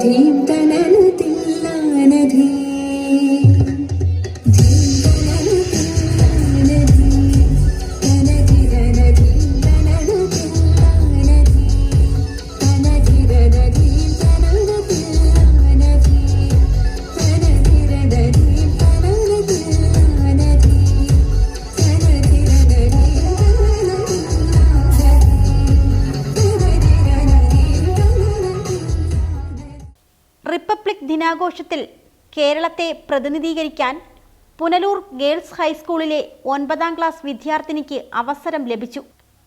deep than any. Republic ദിനാഘോഷത്തിൽ കേരളത്തെ പ്രതിനിധീകരിക്കാൻ പുനലൂർ ഗേൾസ് ഹൈസ്കൂളിലെ ഒൻപതാം ക്ലാസ് വിദ്യാർത്ഥിനിക്ക് അവസരം ലഭിച്ചു.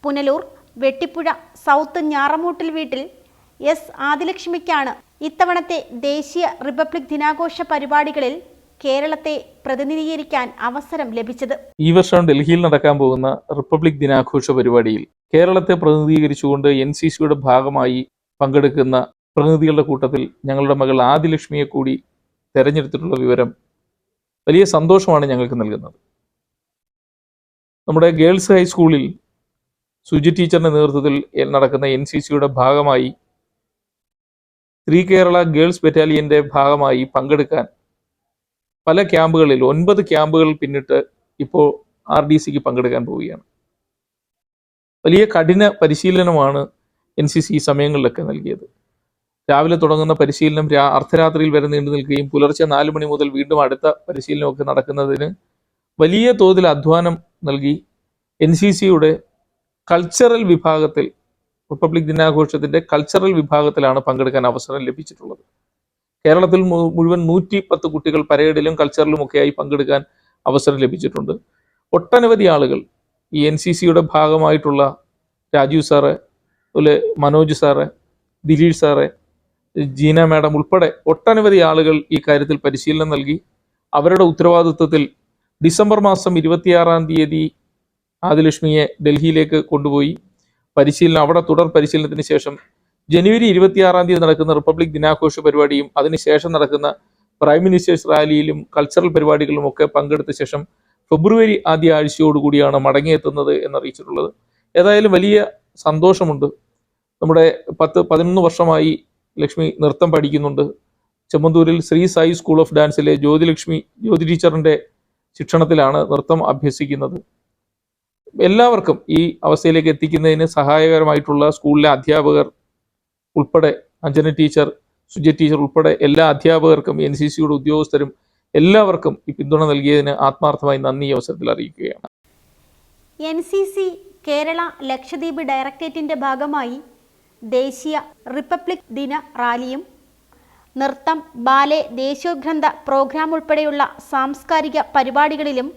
പുനലൂർ വെട്ടിപ്പുഴ സൗത്ത് ഞാറമൂട്ടിൽ വീട്ടിൽ എസ് ആദിലക്ഷ്മിക്കാണ് ഇത്തവണത്തെ ദേശീയ റിപ്പബ്ലിക് ദിനാഘോഷ പരിപാടികളിൽ കേരളത്തെ പ്രതിനിധീകരിക്കാൻ അവസരം ലഭിച്ചത്. ഈ വർഷം ഡൽഹിയിൽ നടക്കാൻ പോകുന്ന റിപ്പബ്ലിക് ദിനാഘോഷ പരിപാടിയിൽ കേരളത്തെ പ്രതിനിധീകരിച്ചുകൊണ്ട് എൻ സി സിയുടെ ഭാഗമായി പങ്കെടുക്കുന്ന പ്രതിനിധികളുടെ കൂട്ടത്തിൽ ഞങ്ങളുടെ മകൾ ആദിലക്ഷ്മിയെ കൂടി തെരഞ്ഞെടുത്തിട്ടുള്ള വിവരം വലിയ സന്തോഷമാണ് ഞങ്ങൾക്ക് നൽകുന്നത്. നമ്മുടെ ഗേൾസ് ഹൈസ്കൂളിൽ സുജി ടീച്ചറിന്റെ നേതൃത്വത്തിൽ നടക്കുന്ന എൻ സി സിയുടെ ഭാഗമായി ശ്രീ കേരള ഗേൾസ് ബറ്റാലിയന്റെ ഭാഗമായി പങ്കെടുക്കാൻ പല ക്യാമ്പുകളിൽ ഒൻപത് ക്യാമ്പുകൾ പിന്നിട്ട് ഇപ്പോൾ ആർ ഡി സിക്ക് പങ്കെടുക്കാൻ പോവുകയാണ്. വലിയ കഠിന പരിശീലനമാണ് എൻ സി സി സമയങ്ങളിലൊക്കെ നൽകിയത്. രാവിലെ തുടങ്ങുന്ന പരിശീലനം അർദ്ധരാത്രിയിൽ വരെ നീണ്ടു നിൽക്കുകയും പുലർച്ചെ നാല് മണി മുതൽ വീണ്ടും അടുത്ത പരിശീലനമൊക്കെ നടക്കുന്നതിന് വലിയ തോതിൽ അധ്വാനം നൽകി എൻ സി സിയുടെ കൾച്ചറൽ വിഭാഗത്തിൽ റിപ്പബ്ലിക് ദിനാഘോഷത്തിന്റെ കൾച്ചറൽ വിഭാഗത്തിലാണ് പങ്കെടുക്കാൻ അവസരം ലഭിച്ചിട്ടുള്ളത്. കേരളത്തിൽ മുഴുവൻ നൂറ്റി പത്ത് കുട്ടികൾ പരേഡിലും കൾച്ചറിലും ഒക്കെയായി പങ്കെടുക്കാൻ അവസരം ലഭിച്ചിട്ടുണ്ട്. ഒട്ടനവധി ആളുകൾ ഈ എൻ സി സിയുടെ ഭാഗമായിട്ടുള്ള രാജീവ് സാറ് അതുപോലെ Manoj sir Dileesh sir Jeena madam ഉൾപ്പെടെ ഒട്ടനവധി ആളുകൾ ഈ കാര്യത്തിൽ പരിശീലനം നൽകി. അവരുടെ ഉത്തരവാദിത്വത്തിൽ ഡിസംബർ മാസം ഇരുപത്തിയാറാം തീയതി ആദിലക്ഷ്മിയെ ഡൽഹിയിലേക്ക് കൊണ്ടുപോയി. പരിശീലനം അവിടെ തുടർ പരിശീലനത്തിന് ശേഷം ജനുവരി ഇരുപത്തിയാറാം തീയതി നടക്കുന്ന റിപ്പബ്ലിക് ദിനാഘോഷ പരിപാടിയും അതിനുശേഷം നടക്കുന്ന പ്രൈം മിനിസ്റ്റേഴ്സ് റാലിയിലും കൾച്ചറൽ പരിപാടികളിലും ഒക്കെ പങ്കെടുത്ത ശേഷം ഫെബ്രുവരി ആദ്യ ആഴ്ചയോടുകൂടിയാണ് മടങ്ങിയെത്തുന്നത് എന്നറിയിച്ചിട്ടുള്ളത്. ഏതായാലും വലിയ സന്തോഷമുണ്ട്. നമ്മുടെ പത്ത് പതിനൊന്ന് വർഷമായി ലക്ഷ്മി നൃത്തം പഠിക്കുന്നുണ്ട്. ചെമ്മന്തൂരിൽ ശ്രീ സായി സ്കൂൾ ഓഫ് ഡാൻസിലെ ജ്യോതിലക്ഷ്മി ജ്യോതി ടീച്ചറിന്റെ ശിക്ഷണത്തിലാണ് നൃത്തം അഭ്യസിക്കുന്നത്. എല്ലാവർക്കും ഈ അവസ്ഥയിലേക്ക് എത്തിക്കുന്നതിന് സഹായകരമായിട്ടുള്ള സ്കൂളിലെ അധ്യാപകർ ഉൾപ്പെടെ അഞ്ജന ടീച്ചർ സുജ ടീച്ചർ ഉൾപ്പെടെ എല്ലാ അധ്യാപകർക്കും എൻ സി സിയുടെ ഉദ്യോഗസ്ഥരും എല്ലാവർക്കും ഈ പിന്തുണ നൽകിയതിന് ആത്മാർത്ഥമായി നന്ദി അവസരത്തിൽ അറിയിക്കുകയാണ്. N C C Kerala Lakshadweep ഡയറക്ടറേറ്റിന്റെ ഭാഗമായി ദേശീയ റിപ്പബ്ലിക് ദിന റാലിയും നൃത്തം ബാലെ ദേശീയോദ്ഗ്രന്ഥ പ്രോഗ്രാം ഉൾപ്പെടെയുള്ള സാംസ്കാരിക പരിപാടികളിലും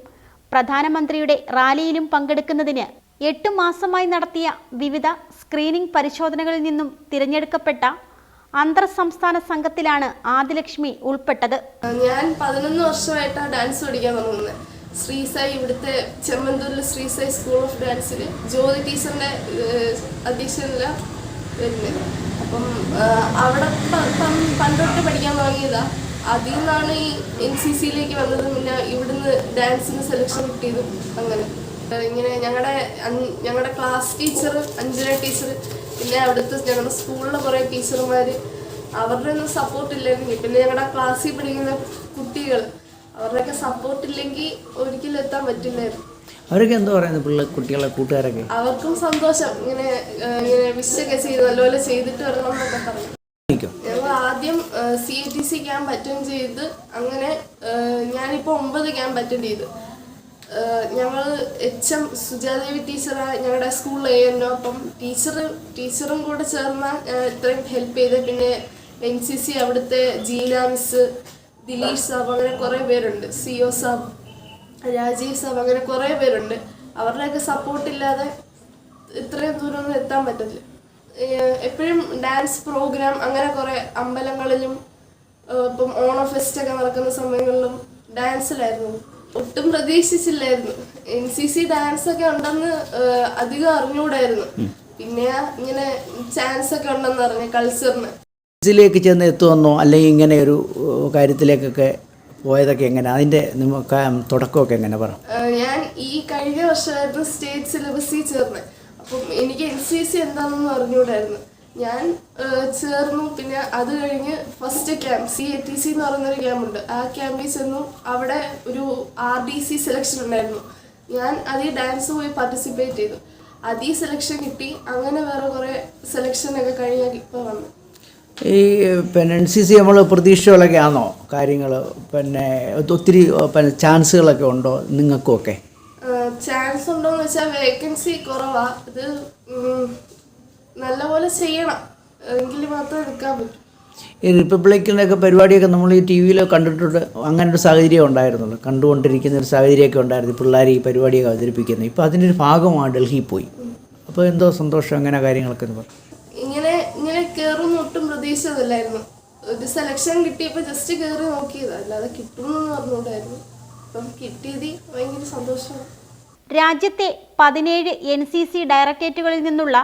പ്രധാനമന്ത്രിയുടെ റാലിയിലും പങ്കെടുക്കുന്നതിന് എട്ട് മാസമായി നടത്തിയ വിവിധ സ്ക്രീനിംഗ് പരിശോധനകളിൽ നിന്നും തിരഞ്ഞെടുക്കപ്പെട്ട അന്തർ സംസ്ഥാന സംഘത്തിലാണ് ആദിലക്ഷ്മി ഉൾപ്പെട്ടത്. ഞാൻ പതിനൊന്ന് വർഷമായിട്ടാണ് ഡാൻസ് പഠിക്കാൻ തുടങ്ങുന്നത് ശ്രീസായി ഇവിടുത്തെ ചെമ്മന്തൂരിലെ ശ്രീസായി സ്കൂൾ ഓഫ് ഡാൻസിൽ ജ്യോതി ടീച്ചറിന്റെ അധ്യക്ഷനിലാണ് വരുന്നത് അപ്പം അവിടെ പ- പ- പണ്ട് തൊട്ട് പഠിക്കാൻ തുടങ്ങിയതാ. അതിൽ നിന്നാണ് ഈ എൻ സി സിയിലേക്ക് വന്നത്. പിന്നെ ഇവിടുന്ന് ഡാൻസിന് സെലക്ഷൻ കിട്ടിയത് അങ്ങനെ. ഇങ്ങനെ ഞങ്ങളുടെ ഞങ്ങളുടെ ക്ലാസ് ടീച്ചർ അഞ്ജന ടീച്ചർ പിന്നെ അവിടുത്തെ ഞങ്ങളുടെ സ്കൂളിലെ കുറേ ടീച്ചർമാർ അവരുടെ ഒന്നും സപ്പോർട്ട് ഇല്ലെങ്കിൽ പിന്നെ ഞങ്ങളുടെ ക്ലാസ്സിൽ പഠിക്കുന്ന കുട്ടികൾ അവരുടെയൊക്കെ സപ്പോർട്ട് ഇല്ലെങ്കിൽ ഒരിക്കലും എത്താൻ പറ്റില്ലായിരുന്നു. അവരൊക്കെ എന്തോ പറയുന്നത് പിള്ളേർ കുട്ടികളെ കൂട്ടുകാരൊക്കെ? അവർക്കും സന്തോഷം. ഇങ്ങനെ ഇങ്ങനെ വിഷൊക്കെ ചെയ്ത്. നല്ലപോലെ ചെയ്തിട്ട് വരണം എന്നൊക്കെ പറഞ്ഞു. ഞങ്ങൾ ആദ്യം C A T C camp attend ചെയ്ത് അങ്ങനെ ഞാനിപ്പോൾ ഒമ്പത് ക്യാമ്പ് അറ്റൻഡ് ചെയ്ത്. ഞങ്ങൾ എച്ച് എം സുജാദേവി ടീച്ചറാണ് ഞങ്ങളുടെ സ്കൂളിൽ എന്റെ അപ്പം ടീച്ചർ ടീച്ചറും കൂടെ ചേർന്ന ഇത്രയും ഹെൽപ്പ് ചെയ്ത്. പിന്നെ എൻ സി സി അവിടുത്തെ ജീന മിസ് ദിലീഷ് സാബ് അങ്ങനെ കുറേ പേരുണ്ട്. സി ഒ സാബ് രാജീവ് സാബ് അങ്ങനെ കുറേ പേരുണ്ട്. അവരുടെയൊക്കെ സപ്പോർട്ട് ഇല്ലാതെ ഇത്രയും ദൂരമൊന്നും എത്താൻ പറ്റത്തില്ല. എപ്പോഴും ഡാൻസ് പ്രോഗ്രാം അങ്ങനെ കുറേ അമ്പലങ്ങളിലും ഇപ്പം ഓണ ഫെസ്റ്റ് ഒക്കെ നടക്കുന്ന സമയങ്ങളിലും ഡാൻസിലായിരുന്നു ഒട്ടും പ്രതീക്ഷിച്ചില്ലായിരുന്നു. എൻ സി സി ഡാൻസ് ഒക്കെ ഉണ്ടെന്ന് അധികം അറിഞ്ഞുകൂടായിരുന്നു പിന്നെ ഇങ്ങനെ ചാൻസ് ഒക്കെ ഉണ്ടെന്ന് അറിഞ്ഞു കൾച്ചറിന് ഇതിലേക്ക് ചെന്ന് എത്തുമെന്നോ അല്ലെങ്കിൽ ഇങ്ങനെ ഒരു കാര്യത്തിലേക്കൊക്കെ പോയതൊക്കെ എങ്ങനെ? അതിന്റെ നമുക്ക് തുടക്കമൊക്കെ എങ്ങനെ പറ? ഞാൻ ഈ കഴിഞ്ഞ വർഷമായിരുന്നു സ്റ്റേറ്റ് സിലബസിൽ ചേർന്നത് അപ്പം എനിക്ക് എൻ സി സി എന്താണെന്ന് അറിഞ്ഞുകൂടായിരുന്നു ഞാൻ ചേർന്നു. പിന്നെ അത് കഴിഞ്ഞ് first camp C A T C എന്ന് പറയുന്നൊരു ക്യാമ്പുണ്ട് ആ ക്യാമ്പിൽ ചെന്നു. അവിടെ ഒരു ആർ ഡി സി സെലക്ഷൻ ഉണ്ടായിരുന്നു. ഞാൻ അതിൽ ഡാൻസ് പോയി പാർട്ടിസിപ്പേറ്റ് ചെയ്തു. അതിൽ സെലക്ഷൻ കിട്ടി. അങ്ങനെ വേറെ കുറേ സെലക്ഷനൊക്കെ കഴിഞ്ഞാൽ ഇപ്പോൾ വന്നു. ഈ പിന്നെ എൻ സി സി നമ്മൾ പ്രതീക്ഷകളൊക്കെ ആണോ കാര്യങ്ങൾ പിന്നെ ഒത്തിരി പിന്നെ ചാൻസുകളൊക്കെ ഉണ്ടോ നിങ്ങൾക്കുമൊക്കെ ചാൻസ് ഉണ്ടോന്ന് വെച്ചാൽ വേക്കൻസി കുറവാ. ഇത് നല്ലപോലെ ചെയ്യണം. എങ്കിൽ മാത്രമേ എടുക്കാൻ പറ്റൂ. ഈ റിപ്പബ്ലിക്കിന്റെയൊക്കെ പരിപാടിയൊക്കെ നമ്മൾ ഈ ടി വിയിൽ കണ്ടിട്ടുണ്ട്. അങ്ങനെ ഒരു സാഹചര്യം ഉണ്ടായിരുന്നുള്ളൂ. കണ്ടുകൊണ്ടിരിക്കുന്ന ഒരു സാഹചര്യമൊക്കെ ഉണ്ടായിരുന്നു. പിള്ളേർ ഈ പരിപാടിയൊക്കെ അവതരിപ്പിക്കുന്നത്. ഇപ്പോൾ അതിന്റെ ഒരു ഭാഗമാണ് ഡൽഹിയിൽ പോയി. അപ്പോൾ എന്തോ സന്തോഷം അങ്ങനെ കാര്യങ്ങളൊക്കെ എന്ന് പറഞ്ഞു. ഇങ്ങനെ ഇങ്ങനെ കയറുന്ന ഒട്ടും പ്രതീക്ഷിച്ചതല്ലായിരുന്നു. ഒരു സെലക്ഷൻ കിട്ടിയപ്പോൾ ജസ്റ്റ് കയറി നോക്കിയതാ. അല്ലാതെ കിട്ടുമെന്ന് പറഞ്ഞുകൊണ്ടായിരുന്നു അപ്പം കിട്ടിയത് ഭയങ്കര സന്തോഷമാണ്. രാജ്യത്തെ പതിനേഴ് എൻ സി സി ഡയറക്ടറേറ്റുകളിൽ നിന്നുള്ള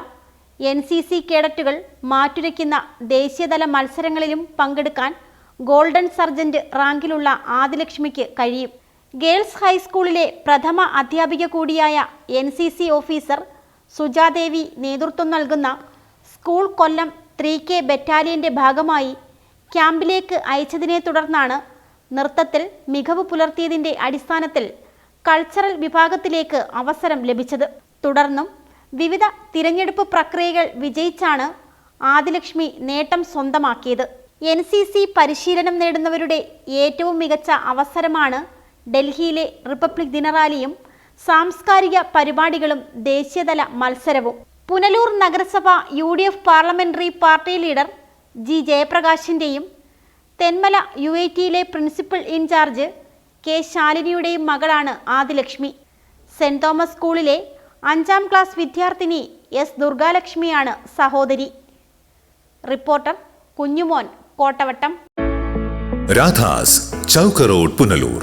എൻ സി സി കേഡറ്റുകൾ മാറ്റുരയ്ക്കുന്ന ദേശീയതല മത്സരങ്ങളിലും പങ്കെടുക്കാൻ ഗോൾഡൻ സർജന്റ് റാങ്കിലുള്ള ആദിലക്ഷ്മിക്ക് കഴിയും. ഗേൾസ് ഹൈസ്കൂളിലെ പ്രഥമ അധ്യാപിക കൂടിയായ N C C officer Sujadevi നേതൃത്വം നൽകുന്ന സ്കൂൾ കൊല്ലം ത്രീ കെ ബറ്റാലിയന്റെ ഭാഗമായി ക്യാമ്പിലേക്ക് അയച്ചതിനെ തുടർന്നാണ് നൃത്തത്തിൽ മികവ് പുലർത്തിയതിന്റെ അടിസ്ഥാനത്തിൽ കൾച്ചറൽ വിഭാഗത്തിലേക്ക് അവസരം ലഭിച്ചത്. തുടർന്നും വിവിധ തിരഞ്ഞെടുപ്പ് പ്രക്രിയകൾ വിജയിച്ചാണ് ആദിലക്ഷ്മി നേട്ടം സ്വന്തമാക്കിയത്. എൻ സി സി പരിശീലനം നേടുന്നവരുടെ ഏറ്റവും മികച്ച അവസരമാണ് ഡൽഹിയിലെ റിപ്പബ്ലിക് ദിനറാലിയും സാംസ്കാരിക പരിപാടികളും ദേശീയതല മത്സരവും. പുനലൂർ നഗരസഭ U D F parliamentary party leader G ജയപ്രകാശിന്റെയും Thenmala U I ടിയിലെ പ്രിൻസിപ്പൽ ഇൻചാർജ് കെ ശാലിനിയുടെയും മകളാണ് ആദിലക്ഷ്മി. സെന്റ് തോമസ് സ്കൂളിലെ അഞ്ചാം ക്ലാസ് വിദ്യാർത്ഥിനി എസ് ദുർഗാലക്ഷ്മിയാണ് സഹോദരി. റിപ്പോർട്ടർ കുഞ്ഞുമോൻ കോട്ടവട്ടം. രാധാസ് ചൗക്കറോഡ് പുനലൂർ.